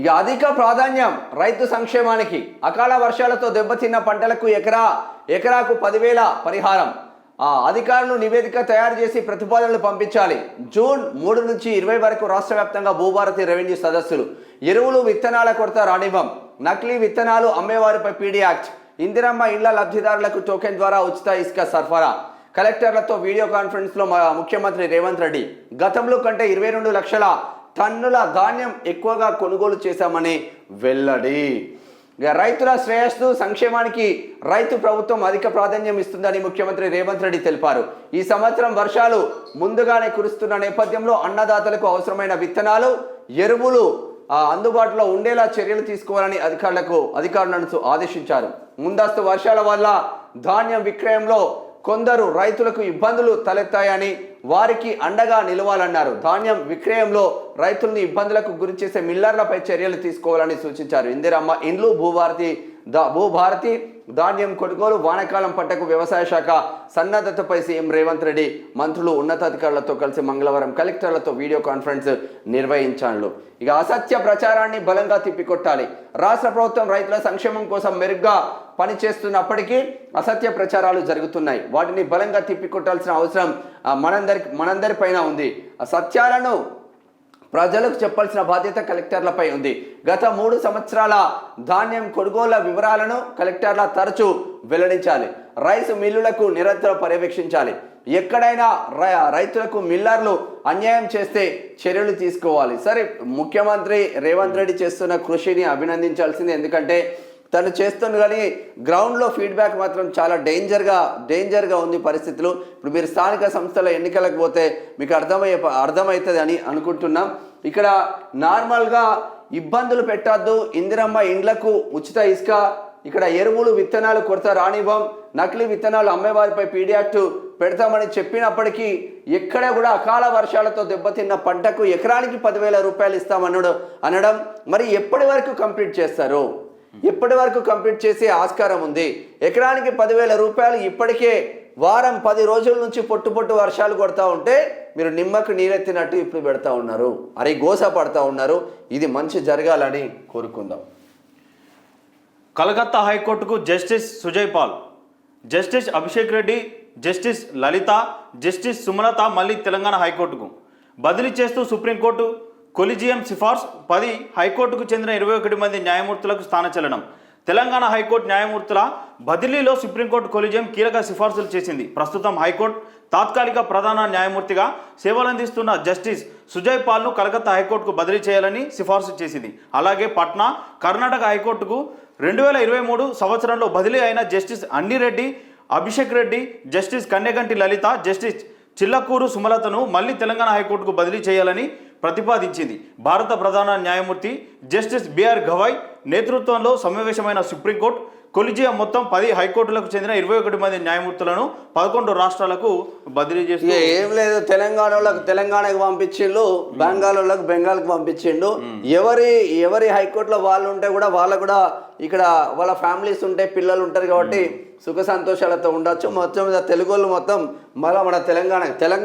ఇక అధిక ప్రాధాన్యం రైతు సంక్షేమానికి అకాల వర్షాలతో దెబ్బతిన్న పంటలకు ఎకరా ఎకరాకు పదివేల పరిహారం. ఆ అధికారులు నివేదిక తయారు చేసి ప్రతిపాదనలు పంపించాలి. జూన్ మూడు నుంచి ఇరవై వరకు రాష్ట్ర వ్యాప్తంగా భూభారతి రెవెన్యూ సదస్సులు. ఎరువులు విత్తనాల కొరత రాణిభం నకిలీ విత్తనాలు అమ్మేవారిపై పీడీ యాక్ట్. ఇందిరమ్మ ఇళ్ళ లబ్ధిదారులకు టోకెన్ ద్వారా ఉచిత ఇసుక సరఫరా. కలెక్టర్లతో వీడియో కాన్ఫరెన్స్లో మా ముఖ్యమంత్రి రేవంత్ రెడ్డి. గతంలో కంటే ఇరవై రెండు లక్షల టన్నుల ధాన్యం ఎక్కువగా కొనుగోలు చేశామని వెల్లడి. రైతుల శ్రేయస్సు సంక్షేమానికి రైతు ప్రభుత్వం అధిక ప్రాధాన్యం ఇస్తుందని ముఖ్యమంత్రి రేవంత్ రెడ్డి తెలిపారు. ఈ సంవత్సరం వర్షాలు ముందుగానే కురుస్తున్న నేపథ్యంలో అన్నదాతలకు అవసరమైన విత్తనాలు ఎరువులు అందుబాటులో ఉండేలా చర్యలు తీసుకోవాలని అధికారులకు అధికారులను ఆదేశించారు. ముందస్తు వర్షాల వల్ల ధాన్యం విక్రయంలో కొందరు రైతులకు ఇబ్బందులు తలెత్తాయని వారికి అండగా నిలవాలన్నారు. ధాన్యం విక్రయంలో రైతుల్ని ఇబ్బందులకు గురి చేసే మిల్లర్లపై చర్యలు తీసుకోవాలని సూచించారు. ఇందిరమ్మ ఇండ్లు భూభారతి దా భూభారతి ధాన్యం కొనుగోలు వానకాలం పంటకు వ్యవసాయ శాఖ సన్నద్ధతపై సీఎం రేవంత్ రెడ్డి మంత్రులు ఉన్నతాధికారులతో కలిసి మంగళవారం కలెక్టర్లతో వీడియో కాన్ఫరెన్స్ నిర్వహించారు. ఇక అసత్య ప్రచారాన్ని బలంగా తిప్పికొట్టాలి. రాష్ట్ర ప్రభుత్వం రైతుల సంక్షేమం కోసం మెరుగ్గా పనిచేస్తున్నప్పటికీ అసత్య ప్రచారాలు జరుగుతున్నాయి. వాటిని బలంగా తిప్పికొట్టాల్సిన అవసరం మనందరి మనందరి పైన ఉంది. సత్యాలను ప్రజలకు చెప్పాల్సిన బాధ్యత కలెక్టర్లపై ఉంది. గత మూడు సంవత్సరాల ధాన్యం కొనుగోళ్ళ వివరాలను కలెక్టర్ల తరచూ వెల్లడించాలి. రైస్ మిల్లులకు నిరంతరం పర్యవేక్షించాలి. ఎక్కడైనా రై- రైతులకు మిల్లర్లు అన్యాయం చేస్తే చర్యలు తీసుకోవాలి. సరే ముఖ్యమంత్రి రేవంత్ రెడ్డి చేస్తున్న కృషిని అభినందించాల్సింది. ఎందుకంటే తను చేస్తుంది కానీ గ్రౌండ్లో ఫీడ్బ్యాక్ మాత్రం చాలా డేంజర్గా డేంజర్గా ఉంది పరిస్థితులు. ఇప్పుడు మీరు స్థానిక సంస్థల ఎన్నికలకు పోతే మీకు అర్థమయ్యే అర్థమవుతుంది అని అనుకుంటున్నాం. ఇక్కడ నార్మల్గా ఇబ్బందులు పెట్టద్దు. ఇందిరమ్మ ఇండ్లకు ఉచిత ఇసుక ఇక్కడ ఎరువులు విత్తనాలు కొరత రానివ్వం. నకిలీ విత్తనాలు అమ్మేవారిపై పీడియాక్ట్ పెడతామని చెప్పినప్పటికీ ఎక్కడ కూడా అకాల వర్షాలతో దెబ్బతిన్న పంటకు ఎకరానికి పదివేల రూపాయలు ఇస్తామన్నాడు అనడం మరి ఎప్పటి వరకు కంప్లీట్ చేస్తారు? ఇప్పటి వరకు కంప్లీట్ చేసే ఆస్కారం ఉంది. ఎకరానికి పదివేల రూపాయలు ఇప్పటికే వారం పది రోజుల నుంచి పొట్టు పొట్టు వర్షాలు కొడతా ఉంటే మీరు నిమ్మకు నీరెత్తినట్టు ఇప్పుడు పెడతా ఉన్నారు. అరే గోస పడతా ఉన్నారు. ఇది మంచి జరగాలని కోరుకుందాం. కలకత్తా హైకోర్టుకు justice Sujay Paul justice Abhishek Reddy justice Lalitha justice Sumalatha మళ్ళీ తెలంగాణ హైకోర్టుకు. బదిలీ చేస్తూ సుప్రీంకోర్టు కొలిజియం సిఫార్సు పది హైకోర్టుకు చెందిన ఇరవై ఒకటి మంది న్యాయమూర్తులకు స్థానచలనం తెలంగాణ హైకోర్టు న్యాయమూర్తుల బదిలీలో సుప్రీంకోర్టు కొలిజియం కీలక సిఫార్సులు చేసింది. ప్రస్తుతం హైకోర్టు తాత్కాలిక ప్రధాన న్యాయమూర్తిగా సేవలందిస్తున్న జస్టిస్ సుజయ్ పాల్ను కలకత్తా హైకోర్టుకు బదిలీ చేయాలని సిఫార్సు చేసింది. అలాగే పట్నా కర్ణాటక హైకోర్టుకు రెండు వేల ఇరవై మూడు సంవత్సరంలో బదిలీ అయిన justice Annireddy Abhishek Reddy justice Kanyaganti Lalitha justice Chillakur సుమలతను మళ్ళీ తెలంగాణ హైకోర్టుకు బదిలీ చేయాలని ప్రతిపాదించింది. భారత ప్రధాన న్యాయమూర్తి జస్టిస్ బిఆర్ గవాయ్ నేతృత్వంలో సమావేశమైన సుప్రీంకోర్టు కొలిజియం మొత్తం పది హైకోర్టులకు చెందిన ఇరవై ఒకటి మంది న్యాయమూర్తులను పదకొండు రాష్ట్రాలకు బదిలీ చేసి ఏం లేదు. తెలంగాణ తెలంగాణకు పంపించిండు బెంగాల్ వాళ్ళకి బెంగాల్కి పంపించిండు. ఎవరి ఎవరి హైకోర్టులో వాళ్ళు ఉంటే కూడా వాళ్ళకు కూడా ఇక్కడ వాళ్ళ ఫ్యామిలీస్ ఉంటే పిల్లలు ఉంటారు కాబట్టి సుఖ సంతోషాలతో ఉండొచ్చు. మొత్తం మీద తెలుగు వాళ్ళు మొత్తం మళ్ళీ మన తెలంగాణ తెలంగాణ